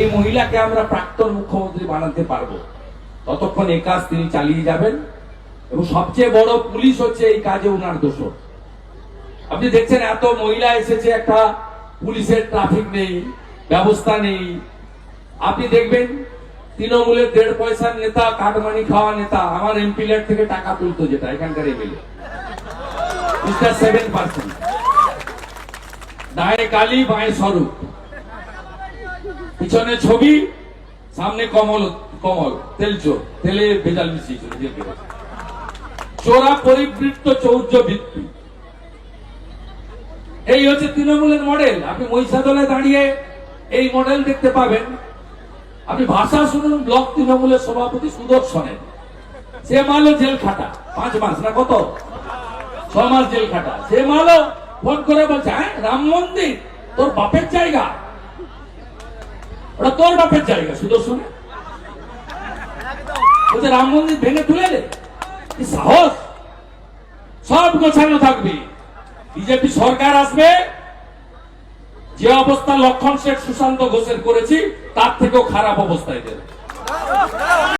এই মহিলাকে আমরা প্রাক্তন মুখ্যমন্ত্রী বানাতে পারব। ততক্ষণ এই কাজ তিনি চালিয়ে যাবেন এবং সবচেয়ে বড় পুলিশ হচ্ছে এই কাজে উনার দোষ আপনি দেখছেন এত মহিলা এসেছে, একটা পুলিশের ট্রাফিক নেই, ব্যবস্থা নেই। আপনি দেখবেন তৃণমূলের দেড় পয়সার নেতা, কাটমানি খাওয়া নেতা, আমার এমপি ল্যাড থেকে টাকা তুলতো যেটা, এখানকার এমএলএ। Seven percent. দায়ে কালী, বাঁয়ে স্বরূপ। পিছনে ছবি, সামনে কমল কমল, তেল চোর, তেলে ভেজাল মিশিয়েছিল চোরা পরিবৃত্ত চৌর্য বৃত্তি এই হচ্ছে তৃণমূলের মডেল। আপনি মহিষাদলে দাঁড়িয়ে এই মডেল দেখতে পাবেন। আপনি ভাষা শুনুন, ব্লক তৃণমূলের সভাপতি সুদর্শনের সে মারলো জেল খাটা। পাঁচ মাস না কত? ছ মাস জেল খাটা। সে মারলো, ফোন করে বলছে হ্যাঁ রাম মন্দির, তোর বাপের জায়গা। ওটা তোর বাপের জায়গা, সুদর্শন। বলছে রাম মন্দির ভেঙে তুলে দে সাহস? সব গোছানো থাকবে। বিজেপি সরকার আসবে, যে অবস্থা লক্ষণ শেখ সুশান্ত ঘোষের করেছি, তার থেকেও খারাপ অবস্থায় দেবে।